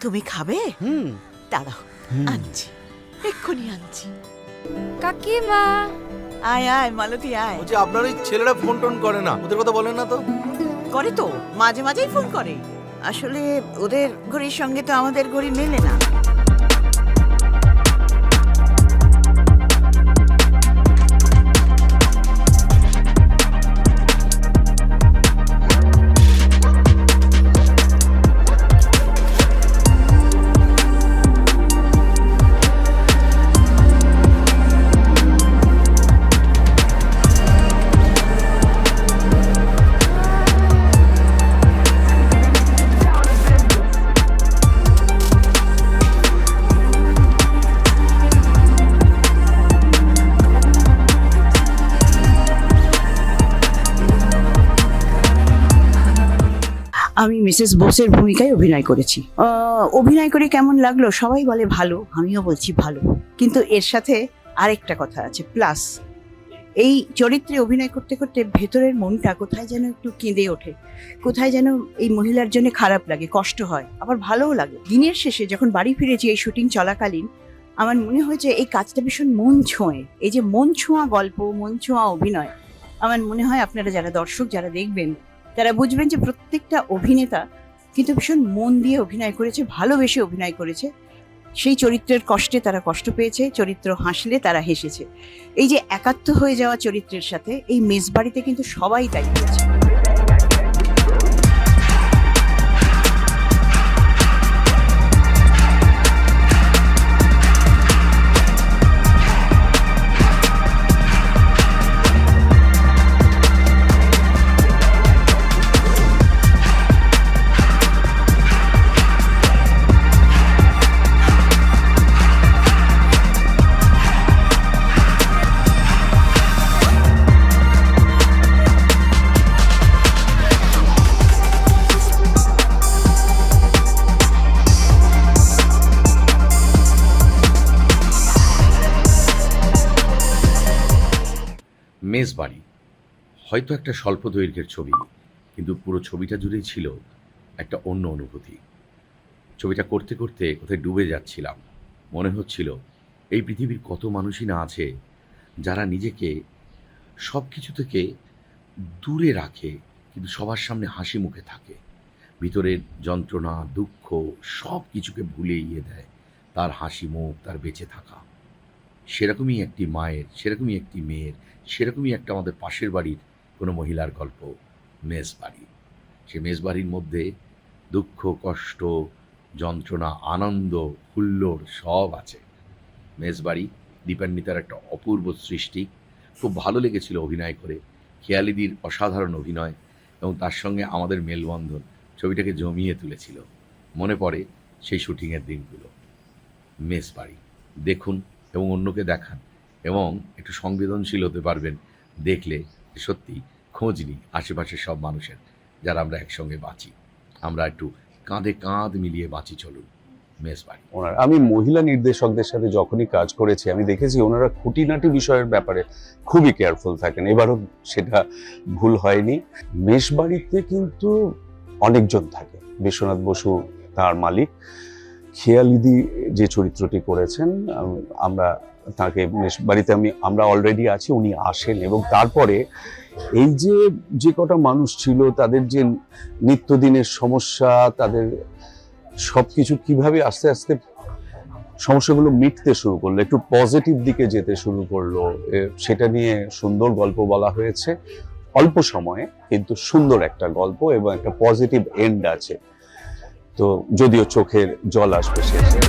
তুমি খাবে? হুম। দাঁড়াও আনছি। এক্ষুনি আনছি। কাকিমা। আয় আয় মালতী আয়। বলছি আপনার ওই ছেলেরা ফোন টোন করে না। ওদের কথা বলেন না তো। করে তো মাঝে মাঝেই ফোন করে। আসলে ওদের ঘড়ির সঙ্গে তো আমাদের ঘড়ি মেলে না। আমি মিসেস বোসের ভূমিকায় অভিনয় করেছি। অভিনয় করে কেমন লাগল? সবাই বলে ভালো, আমিও বলছি ভালো। কিন্তু এর সাথে আরেকটা কথা আছে, প্লাস এই চরিত্রে অভিনয় করতে করতে ভেতরের মনটা কোথায় যেন একটু কেঁদে ওঠে। কোথায় যেন এই মহিলার জন্য খারাপ লাগে, কষ্ট হয়, আবার ভালোও লাগে। দিনের শেষে যখন বাড়ি ফিরেছি এই শুটিং চলাকালীন, আমার মনে হয়েছে এই কাজটা ভীষণ মন ছোঁয়ে। এই যে মন ছোঁয়া গল্প, মন ছোঁয়া অভিনয়, আমার মনে হয় আপনারা যারা দর্শক, যারা দেখবেন তারা বুঝবেন যে প্রত্যেকটা অভিনেতা কিন্তু ভীষণ মন দিয়ে অভিনয় করেছে, ভালোবেসে অভিনয় করেছে। সেই চরিত্রের কষ্টে তারা কষ্ট পেয়েছে, চরিত্র হাসলে তারা হেসেছে। এই যে একাত্ম হয়ে যাওয়া চরিত্রের সাথে এই মেজবাড়িতে কিন্তু সবাই তাই করেছে। মেজবাড়ি হয়তো একটা স্বল্প দৈর্ঘ্যের ছবি, কিন্তু পুরো ছবিটা জুড়েই ছিল একটা অন্য অনুভূতি। ছবিটা করতে করতে কোথায় ডুবে যাচ্ছিলাম। মনে হচ্ছিল, এই পৃথিবীর কত মানুষই না আছে যারা নিজেকে সব কিছু থেকে দূরে রাখে, কিন্তু সবার সামনে হাসি মুখে থাকে। ভিতরের যন্ত্রণা, দুঃখ সব কিছুকে ভুলে ইয়ে দেয়। তার হাসি মুখ, তার বেঁচে থাকা। সেরকমই একটি মায়ের, সেরকমই একটি মেয়ের সেরকমই একটা আমাদের পাশের বাড়ির কোনো মহিলার গল্প মেজ বাড়ি সে মেজ বাড়ির মধ্যে দুঃখ, কষ্ট, যন্ত্রণা, আনন্দ, হুল্লোড় সব আছে। মেজবাড়ি দীপান্বিতার একটা অপূর্ব সৃষ্টি। খুব ভালো লেগেছিল অভিনয় করে। খেয়ালিদির অসাধারণ অভিনয় এবং তার সঙ্গে আমাদের মেলবন্ধন ছবিটাকে জমিয়ে তুলেছিল। মনে পড়ে সেই শুটিংয়ের দিনগুলো। মেজবাড়ি, দেখুন এবং অন্যকে দেখান। এবং একটু সংবেদনশীল হতে পারবেন দেখলে সত্যি খোঁজ নিই আশেপাশের সব মানুষের, যারা আমরা একসঙ্গে বাঁচি। আমরা একটু কাঁধে কাঁধ মিলিয়ে বাঁচি, চলুন। ওনার আমি মহিলা নির্দেশকদের সাথে যখনই কাজ করেছি, আমি দেখেছি ওনারা খুঁটিনাটি বিষয়ের ব্যাপারে খুবই কেয়ারফুল থাকেন। এবারও সেটা ভুল হয়নি। মেষবাড়িতে কিন্তু অনেকজন থাকে। বিশ্বনাথ বসু তার মালিক। খেয়ালিদি যে চরিত্রটি করেছেন আমরা তাকে বাড়িতে আমি, আমরা অলরেডি আছি, উনি আসেন এবং তারপরে এই যে যে কটা মানুষ ছিল, তাদের যে নিত্যদিনের সমস্যা, তাদের সব কিছু কীভাবে আস্তে আস্তে সমস্যাগুলো মিটতে শুরু করল, একটু পজিটিভ দিকে যেতে শুরু করল সেটা নিয়ে সুন্দর গল্প বলা হয়েছে। অল্প সময়ে, কিন্তু সুন্দর একটা গল্প এবং একটা পজিটিভ এন্ড আছে। তো যদিও চোখের জল আসবে শেষে